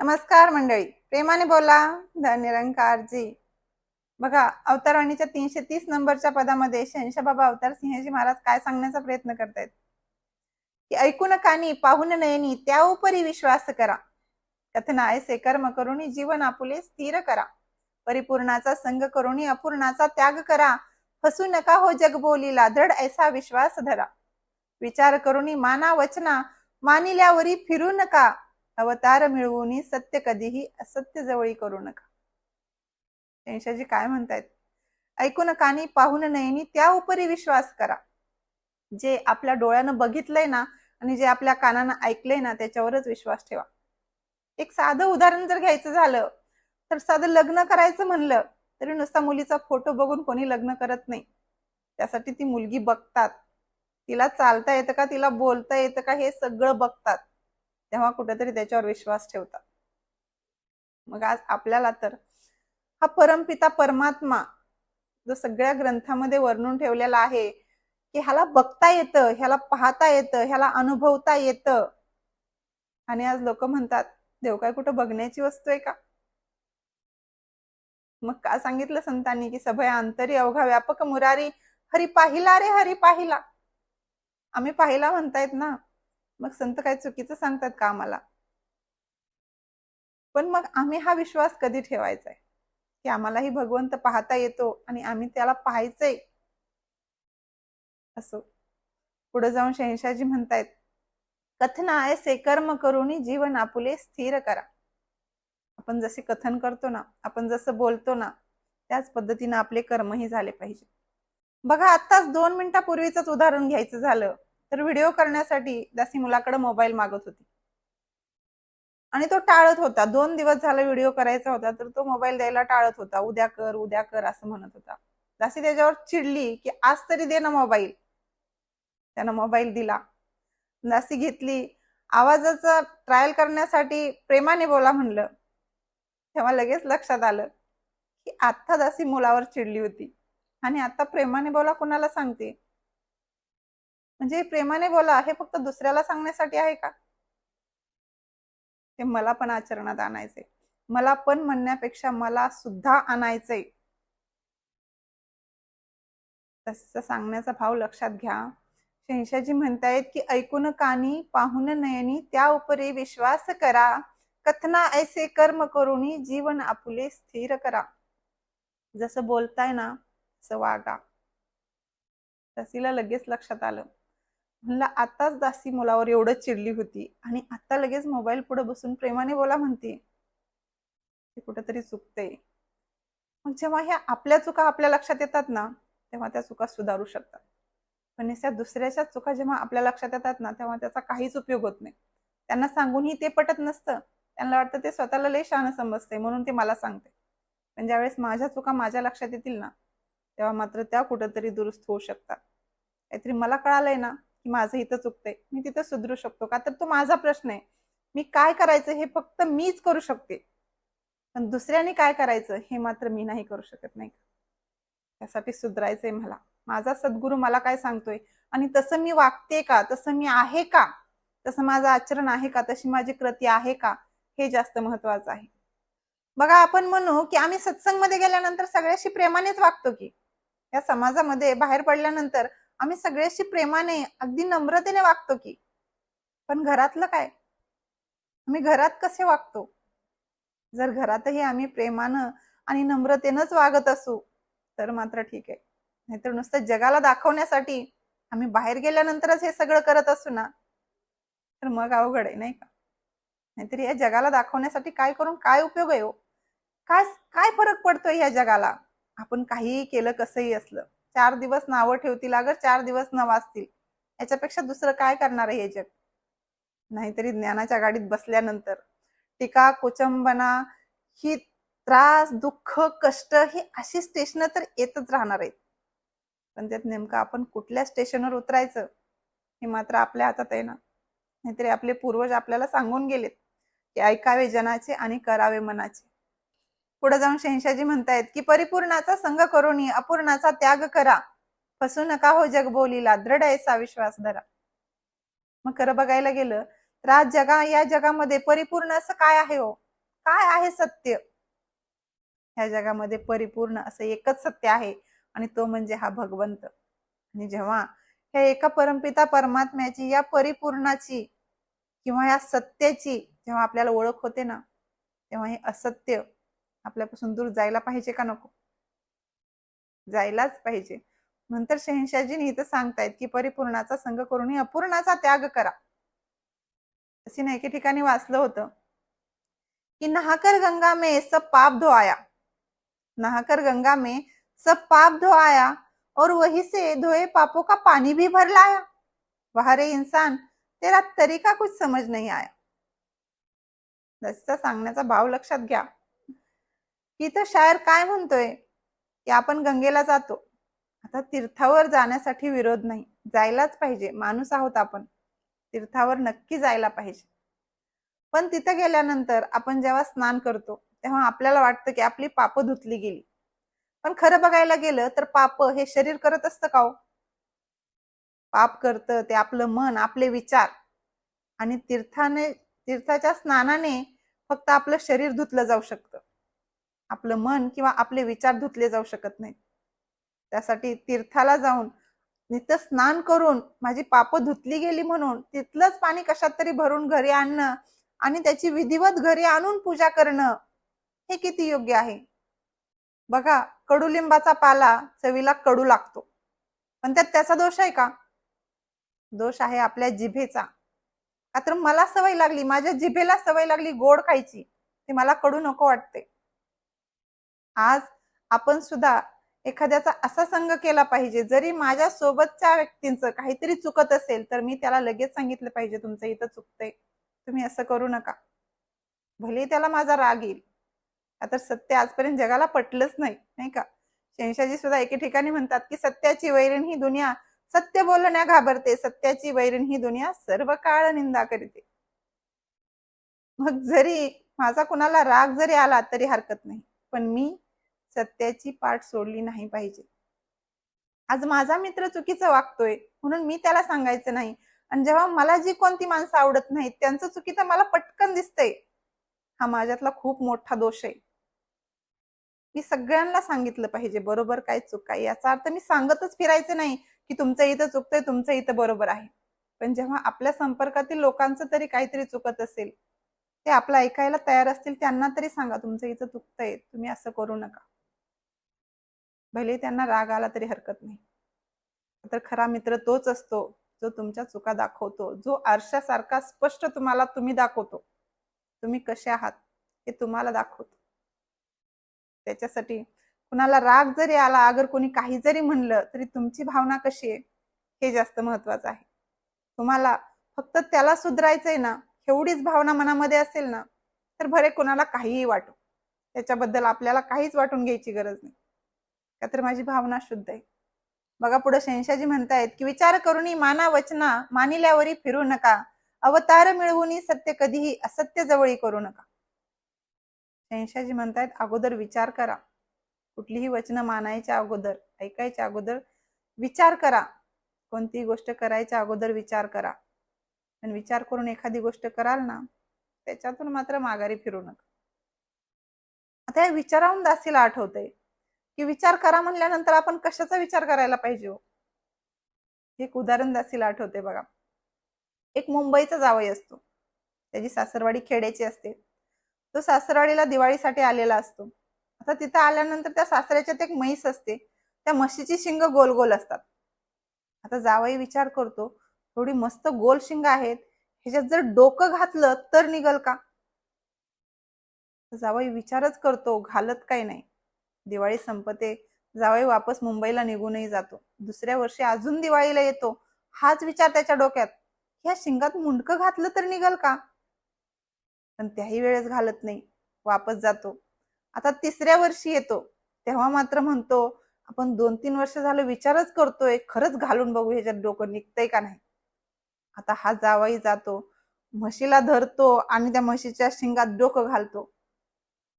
नमस्कार मंडळी. प्रेमाने बोला धन निरंकारजी. बघा अवतारवाणीच्या तीनशे तीस नंबरच्या पदामध्ये शंशाबाबा अवतार सिंहजी महाराज काय सांगण्याचा प्रयत्न करतायत? की ऐकून कानी पाहून नयनी त्या उपरी विश्वास करा. कथन ऐसे कर्म करुणी जीवन आपुले स्थिर करा. परिपूर्णाचा संग करुणी अपूर्णाचा त्याग करा. फसू नका हो जग बोलीला दृढ ऐसा विश्वास धरा. विचार करुणी माना वचना मानिल्यावरी फिरू नका. अवतार मिळवून सत्य कधीही असत्य जवळी करू नका. त्यांच्याजी काय म्हणतायत? ऐकून कानी पाहून नयनी त्या उपरी विश्वास करा. जे आपल्या डोळ्यानं बघितलंय ना आणि जे आपल्या कानानं ऐकलंय ना त्याच्यावरच विश्वास ठेवा. एक साधं उदाहरण जर घ्यायचं झालं तर साधं लग्न करायचं म्हणलं तरी नुसता मुलीचा फोटो बघून कोणी लग्न करत नाही. त्यासाठी ती मुलगी बघतात. तिला चालता येतं का तिला बोलता येतं का हे सगळं बघतात. तेव्हा कुठेतरी त्याच्यावर विश्वास ठेवतात. मग आज आपल्याला तर हा परमपिता परमात्मा जो सगळ्या ग्रंथामध्ये वर्णून ठेवलेला आहे की ह्याला बघता येतं ह्याला पाहता येतं ह्याला अनुभवता येतं. आणि आज लोक म्हणतात देव काय कुठं बघण्याची वस्तू आहे का? मग का सांगितलं संतांनी की सभय अंतरी अवघा व्यापक मुरारी हरी पाहिला रे हरी पाहिला. आम्ही पाहिला म्हणतायत ना. मग संत काय चुकीचं सांगतात का आम्हाला पण मग आम्ही हा विश्वास कधी ठेवायचा आहे की आम्हालाही भगवंत पाहता येतो आणि आम्ही त्याला पाहायचंय? असो. पुढे जाऊन शहशाजी म्हणतायत कथना ऐसे कर्म करून जीवन आपुले स्थिर करा. आपण जसे कथन करतो ना आपण जसं बोलतो ना त्याच पद्धतीनं आपले कर्मही झाले पाहिजे. बघा आत्ताच दोन मिनिटापूर्वीच उदाहरण घ्यायचं झालं. तर व्हिडिओ करण्यासाठी दासी मुलाकडे मोबाईल मागत होती. आणि तो टाळत होता. दोन दिवस झाला व्हिडिओ करायचा होता तर तो मोबाईल द्यायला टाळत होता. उद्या कर उद्या कर असं म्हणत होता. दासी त्याच्यावर चिडली की आज तरी दे ना मोबाईल. त्यानं मोबाईल दिला. दासी घेतली. आवाजाचा ट्रायल करण्यासाठी प्रेमाने बोला म्हणलं. तेव्हा लगेच लक्षात आलं की आता दासी मुलावर चिडली होती. आणि आता प्रेमाने बोला कुणाला सांगते? म्हणजे प्रेमाने बोला हे फक्त दुसऱ्याला सांगण्यासाठी आहे का? ते मला पण आचरणात आणायचे मला पण म्हणण्यापेक्षा मला सुद्धा आणायचंय. तसं सांगण्याचा भाव लक्षात घ्या. शहशाजी म्हणतायत की ऐकून कानी पाहून नयनी त्या उपरी विश्वास करा. कथना ऐसे कर्म करुणी जीवन आपुले स्थिर करा. जसं बोलताय ना तसं वागा. तसीला लगेच लक्षात आलं. म्हणलं आताच दासी मुलावर एवढं चिडली होती आणि आता लगेच मोबाईल पुढे बसून प्रेमाने बोला म्हणते. ते कुठेतरी चुकते मग जेव्हा ह्या आपल्या चुका आपल्या लक्षात येतात ना तेव्हा त्या चुका सुधारू शकतात. पण त्या दुसऱ्याच्या चुका जेव्हा आपल्या लक्षात येतात ना तेव्हा त्याचा काहीच उपयोग होत नाही. त्यांना सांगूनही ते पटत नसतं. त्यांना वाटतं ते स्वतःला लय शहाणं समजते म्हणून ते मला सांगते पण ज्यावेळेस माझ्या चुका माझ्या लक्षात येतील ना तेव्हा मात्र त्या कुठंतरी दुरुस्त होऊ शकतात. काहीतरी मला कळालंय ना माझं इथं चुकतंय मी तिथं सुधरू शकतो का? तर तो माझा प्रश्न आहे. मी काय करायचं हे फक्त मीच करू शकते. पण दुसऱ्याने काय करायचं हे मात्र मी नाही करू शकत नाही त्यासाठी सुधरायचंय मला. माझा सद्गुरू मला काय सांगतोय? आणि तसं मी वागते का? तसं मी आहे का? तसं माझं आचरण आहे का? तशी माझी कृती आहे का? हे जास्त महत्वाचं आहे. बघा आपण म्हणू की आम्ही सत्संगमध्ये गेल्यानंतर सगळ्याशी प्रेमानेच वागतो की. या समाजामध्ये बाहेर पडल्यानंतर आम्ही सगळ्याशी प्रेमाने अगदी नम्रतेने वागतो की पण घरातलं काय? आम्ही घरात कसे वागतो? जर घरातही आम्ही प्रेमानं आणि नम्रतेनंच वागत असू तर मात्र ठीक आहे. नाहीतर नुसतं जगाला दाखवण्यासाठी आम्ही बाहेर गेल्यानंतरच हे सगळं करत असू ना? तर मग अवघड आहे नाही का? नाहीतर या जगाला दाखवण्यासाठी काय करून काय उपयोग आहे हो? काय काय फरक पडतोय या जगाला? आपण काहीही केलं कसंही असलं. चार दिवस नावं ठेवतील अगर चार दिवस न वाचतील. याच्यापेक्षा दुसरं काय करणार आहे हे जग? नाहीतरी ज्ञानाच्या गाडीत बसल्यानंतर. टीका कुचंबना ही त्रास दुःख कष्ट ही अशी स्टेशन तर येतच राहणार आहेत. पण त्यात नेमकं आपण कुठल्या स्टेशनवर उतरायचं? हे मात्र आपल्या हातात आहे ना? नाहीतरी आपले पूर्वज आपल्याला सांगून गेलेत की ऐकावे जनाचे आणि करावे मनाचे. पुढे जाऊन शहशाजी म्हणतायत की परिपूर्णाचा संघ करून अपूर्णाचा त्याग करा. फसू नका हो जग बोलीला दृढ ऐसा विश्वास धरा. मग खरं बघायला गेलं तर आज जगा या जगामध्ये परिपूर्ण असं काय आहे हो? काय आहे सत्य? ह्या जगामध्ये परिपूर्ण असं एकच सत्य आहे आणि तो म्हणजे हा भगवंत. आणि जेव्हा ह्या एका परमपिता परमात्म्याची या परिपूर्णाची किंवा या सत्याची जेव्हा आपल्याला ओळख होते ना तेव्हा हे असत्य आपल्यापासून दूर जायला पाहिजे का नको? जायलाच पाहिजे. नंतर शहनशाहजीने इथं सांगतायत की परिपूर्णाचा संघ करून अपूर्णाचा त्याग करा. अशी ना एके ठिकाणी वाचलं होतं. की नहाकर गंगा में सब पाप धोआया नहाकर गंगा में सब पाप धोआया और वही से धोए पापों का पानी भी भर लाया. वह रे इंसान तेरा तरीका कुछ समझ नहीं आया. त्याचा सांगण्याचा भाव लक्षात घ्या. की इथं शायर काय म्हणतोय? की आपण गंगेला जातो. आता तीर्थावर जाण्यासाठी विरोध नाही. जायलाच पाहिजे. माणूस आहोत आपण. तीर्थावर नक्की जायला पाहिजे. पण तिथं गेल्यानंतर आपण जेव्हा स्नान करतो तेव्हा आपल्याला वाटतं की आपली पाप धुतली गेली. पण खरं बघायला गेलं तर पाप हे शरीर करत असतं का हो? पाप करतं ते आपलं मन आपले विचार. आणि तीर्थाने तीर्थाच्या स्नानाने फक्त आपलं शरीर धुतलं जाऊ शकतं. आपलं मन किंवा आपले विचार धुतले जाऊ शकत नाहीत. त्यासाठी तीर्थाला जाऊन नित्य स्नान करून माझी पापं धुतली गेली म्हणून तिथलंच पाणी कशात तरी भरून घरी आणणं आणि त्याची विधिवत घरी आणून पूजा करणं हे किती योग्य आहे? बघा कडुलिंबाचा पाला चवीला कडू लागतो. पण त्यात त्याचा दोष आहे का? दोष आहे आपल्या जिभेचा. का तर मला सवय लागली माझ्या जिभेला सवय लागली गोड खायची. ते मला कडू नको वाटते. आज आपण सुद्धा एखाद्याचा असा संघ केला पाहिजे जरी माझ्या सोबतच्या व्यक्तींचं काहीतरी चुकत असेल तर मी त्याला लगेच सांगितलं पाहिजे तुमचं इथं चुकतंय. तुम्ही असं करू नका. भले त्याला माझा राग येईल. आता सत्य आजपर्यंत जगाला पटलंच नाही नाही का? शहशाजी सुद्धा एके ठिकाणी म्हणतात की सत्याची वैरण ही दुनिया सत्य बोलण्या घाबरते सत्याची वैरण ही दुनिया सर्व काळ निंदा करते. मग जरी माझा कुणाला राग जरी आला तरी हरकत नाही. पण मी सत्याची पाठ सोडली नाही पाहिजे. आज माझा मित्र चुकीचं वागतोय म्हणून मी त्याला सांगायचं नाही. आणि जेव्हा मला जी कोणती माणसं आवडत नाहीत त्यांचं चुकीचं मला पटकन दिसतंय. हा माझ्यातला खूप मोठा दोष आहे. मी सगळ्यांना सांगितलं पाहिजे बरोबर काय चूक आहे? याचा अर्थ मी सांगतच फिरायचं नाही की तुमचं इथं चुकतंय तुमचं इथं बरोबर आहे. पण जेव्हा आपल्या संपर्कातील लोकांचं तरी काहीतरी चुकत असेल ते आपलं ऐकायला तयार असतील त्यांना तरी सांगा तुमचं इथं चुकतंय तुम्ही असं करू नका. भले त्यांना राग आला तरी हरकत नाही. तर खरा मित्र तोच असतो जो तुमच्या चुका दाखवतो जो आरशासारखा स्पष्ट तुम्हाला तुम्ही दाखवतो. तुम्ही कसे आहात हे तुम्हाला दाखवतो. त्याच्यासाठी कुणाला राग जरी आला अगर कोणी काही जरी म्हणलं तरी तुमची भावना कशी आहे हे जास्त महत्वाचं आहे. तुम्हाला फक्त त्याला सुधरायचंय ना एवढीच भावना मनामध्ये असेल ना तर भरे कोणाला काहीही वाटू त्याच्याबद्दल आपल्याला काहीच वाटून घ्यायची गरज नाही. का तर माझी भावना शुद्ध आहे. बघा पुढे शहशाजी म्हणतायत की विचार करूनही माना वचना मानिल्यावरी फिरू नका. अवतार मिळवून सत्य कधीही असत्य जवळी करू नका. शहशाजी म्हणतायत अगोदर विचार करा. कुठलीही वचनं मानायच्या अगोदर ऐकायच्या अगोदर विचार करा. कोणतीही गोष्ट करायच्या अगोदर विचार करा. पण विचार करून एखादी गोष्ट कराल ना त्याच्यातून मात्र माघारी फिरू नका. आता या विचारावून दासीला आठवतंय. की विचार करा म्हणल्यानंतर आपण कशाचा विचार करायला पाहिजे हो? एक उदाहरण दासीला आठवते बघा. एक मुंबईचा जावई असतो. त्याची सासरवाडी खेड्याची असते. तो सासरवाडीला दिवाळीसाठी आलेला असतो. आता तिथं आल्यानंतर त्या सासऱ्याच्यात एक म्हैस असते. त्या म्हशीची शिंग गोल गोल असतात. आता जावई विचार करतो थोडी मस्त गोल शिंग आहेत. ह्याच्यात जर डोकं घातलं तर निघल का? जावई विचारच करतो घालत काही नाही. दिवाळी संपते जावई वापस मुंबईला निघूनही जातो. दुसऱ्या वर्षी अजून दिवाळीला येतो. हाच विचार त्याच्या डोक्यात. ह्या शिंगात मुंडकं घातलं तर निघल का? पण त्याही वेळेस घालत नाही. वापस जातो. आता तिसऱ्या वर्षी येतो. तेव्हा मात्र म्हणतो आपण दोन तीन वर्ष झालं विचारच करतोय. खरंच घालून बघू ह्याच्यात डोकं निघतंय का नाही? आता हा जावाई जातो. म्हशीला धरतो आणि त्या म्हशीच्या शिंगात डोकं घालतो.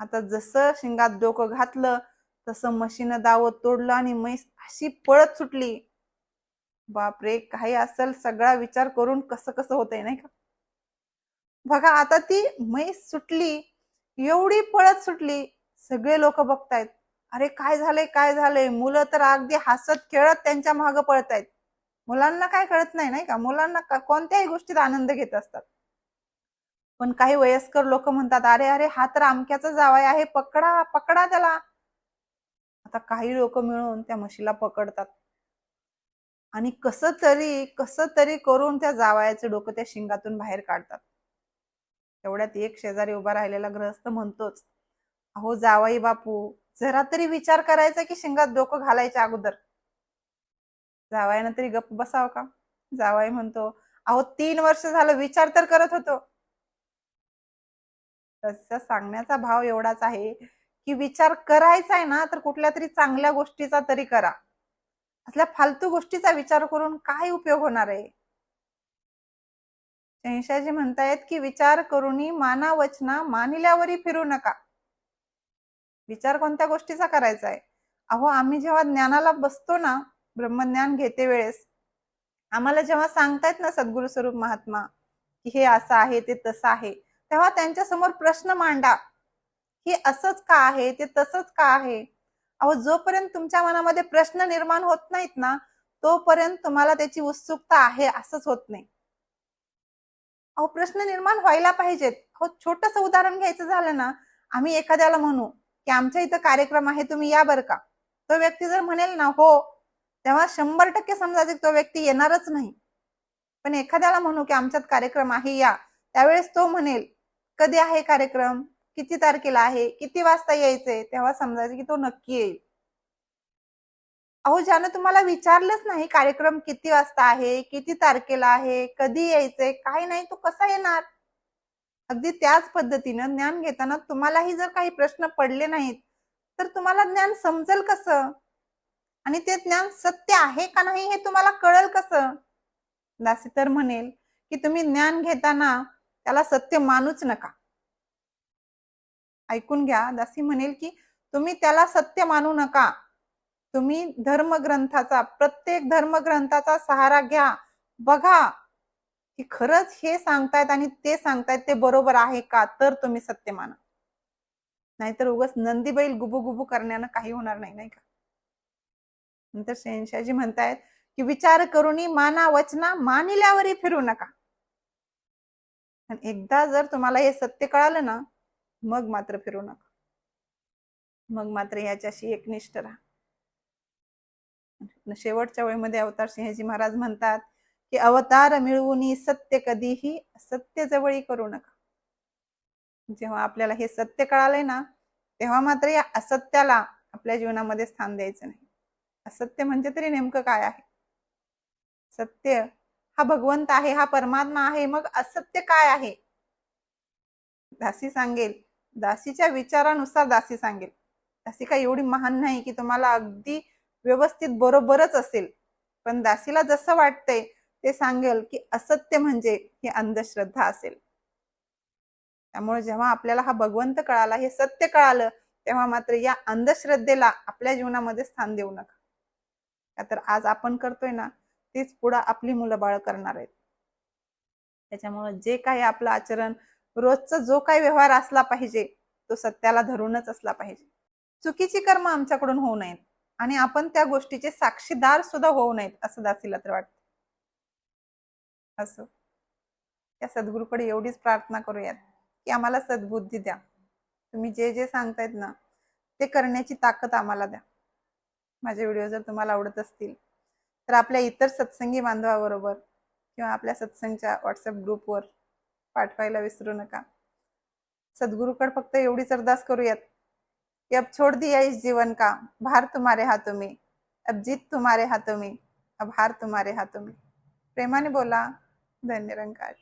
आता जसं शिंगात डोकं घातलं तसं म्हशीनं दावत तोडलं आणि म्हैस अशी पळत सुटली. बापरे काही असेल सगळा विचार करून कसं कसं होतंय नाही का? बघा आता ती म्हैस सुटली एवढी पळत सुटली सगळे लोक बघतायत. अरे काय झालंय काय झालंय? मुलं तर अगदी हसत खेळत त्यांच्या मागं पळतायत. मुलांना काय कळत नाही नाही का? मुलांना का- कोणत्याही गोष्टीत आनंद घेत असतात. पण काही वयस्कर लोक म्हणतात अरे अरे हा तर अमक्याचा जावाय आहे पकडा पकडा त्याला. आता काही लोक मिळून त्या म्हशीला पकडतात. आणि कस तरी कस तरी करून त्या जावयाचं डोकं त्या शिंगातून बाहेर काढतात. तेवढ्यात एक शेजारी उभा राहिलेला ग्रहस्थ म्हणतोच अहो जावाई बापू जरा तरी विचार करायचा की शिंगात डोकं घालायच्या अगोदर. जावायनं तरी गप्प बसावं का? जावाई म्हणतो अहो तीन वर्ष झालं विचार तर करत होतो. तसं सांगण्याचा भाव एवढाच आहे की विचार करायचा आहे ना तर कुठल्या तरी चांगल्या गोष्टीचा तरी करा. असल्या फालतू गोष्टीचा विचार करून काय उपयोग होणार आहे? शहशाजी म्हणतायत की विचार करूनी माना वचना मानिल्यावरही फिरू नका. विचार कोणत्या गोष्टीचा करायचा आहे अहो आम्ही जेव्हा ज्ञानाला बसतो ना ब्रह्मज्ञान घेते वेळेस आम्हाला जेव्हा सांगतायत ना सद्गुरु स्वरूप महात्मा की हे असं आहे ते तसं आहे तेव्हा त्यांच्यासमोर प्रश्न मांडा. हे असंच का आहे? ते तसंच का आहे? अहो जोपर्यंत तुमच्या मनामध्ये प्रश्न निर्माण होत नाहीत ना तोपर्यंत तुम्हाला त्याची उत्सुकता आहे असंच होत नाही. अहो प्रश्न निर्माण व्हायला पाहिजेत. अहो छोटस उदाहरण घ्यायचं झालं ना आम्ही एखाद्याला म्हणू की आमच्या इथं कार्यक्रम आहे तुम्ही या बरं का. तो व्यक्ती जर म्हणेल ना हो तेव्हा शंभर टक्के समजायचे तो व्यक्ती येणारच नाही. पण एखाद्याला म्हणू की आमच्यात कार्यक्रम आहे या. त्यावेळेस तो म्हणेल कधी आहे कार्यक्रम? किती तारखेला आहे किती वाजता यायचंय तेव्हा समजायचं की तो नक्की येईल. अहो ज्यानं तुम्हाला विचारलंच नाही कार्यक्रम किती वाजता आहे किती तारखेला आहे कधी यायचंय काय नाही तो कसा येणार? अगदी त्याच पद्धतीनं ज्ञान घेताना तुम्हालाही जर काही प्रश्न पडले नाहीत तर तुम्हाला ज्ञान समजेल कसं? आणि ते ज्ञान सत्य आहे का नाही हे तुम्हाला कळेल कसं? दासी तर म्हणेल की तुम्ही ज्ञान घेताना त्याला सत्य मानूच नका. ऐकून घ्या. दासी म्हणेल की तुम्ही त्याला सत्य मानू नका. तुम्ही धर्मग्रंथाचा प्रत्येक धर्मग्रंथाचा सहारा घ्या. बघा की खरंच हे सांगतायत आणि ते सांगतायत ते बरोबर आहे का? तर तुम्ही सत्य माना. नाहीतर उगस नंदीबैल गुबुगुबू करण्यानं काही होणार नाही नाही का? नंतर शहनशाहजी म्हणतायत की विचार करूनी माना वचना मानिल्यावरही फिरू नका. पण एकदा जर तुम्हाला हे सत्य कळालं ना मग मात्र फिरू नका. मग मात्र याच्याशी एकनिष्ठ राहा. शेवटच्या वेळीमध्ये अवतार सिंहजी महाराज म्हणतात की अवतार मिळवून सत्य कधीही सत्य जवळी करू नका. जेव्हा आपल्याला हे सत्य कळालंय ना तेव्हा मात्र या असत्याला आपल्या जीवनामध्ये स्थान द्यायचं नाही. असत्य म्हणजे तरी नेमकं काय आहे? सत्य हा भगवंत आहे हा परमात्मा आहे मग असत्य काय आहे? दासी सांगेल दासीच्या विचारानुसार दासी सांगेल. दासी काय एवढी महान नाही की तुम्हाला अगदी व्यवस्थित बरोबरच असेल. पण दासीला जसं वाटतंय ते सांगेल की असत्य म्हणजे ही अंधश्रद्धा असेल. त्यामुळे जेव्हा आपल्याला हा भगवंत कळाला हे सत्य कळालं तेव्हा मात्र या अंधश्रद्धेला आपल्या जीवनामध्ये स्थान देऊ नका. का तर आज आपण करतोय ना तीच पुढं आपली मुलं बाळ करणार आहेत. त्याच्यामुळे जे काही आपलं आचरण रोजचा जो काही व्यवहार असला पाहिजे तो सत्याला धरूनच असला पाहिजे. चुकीची कर्म आमच्याकडून होऊ नयेत आणि आपण त्या गोष्टीचे साक्षीदार सुद्धा होऊ नयेत असं दासीला तर वाटत. असं. त्या सद्गुरूकडे एवढीच प्रार्थना करूयात की आम्हाला सद्बुद्धी द्या. तुम्ही जे जे सांगतायत ना ते करण्याची ताकद आम्हाला द्या. माझे व्हिडिओ जर तुम्हाला आवडत असतील तर आपल्या इतर सत्संगी बांधवाबरोबर किंवा आपल्या सत्संगच्या व्हॉट्सअप ग्रुपवर पाठवायला विसरू नका. सद्गुरूकड फक्त एवढीच अरदास करूयात. कि अब छोड़ दिया इस जीवन का. भार तुम्हारे हाथों में. अब जीत तुम्हारे हाथों में. अब हार तुम्हारे हाथों में. प्रेमाने बोला धन्य रंगाज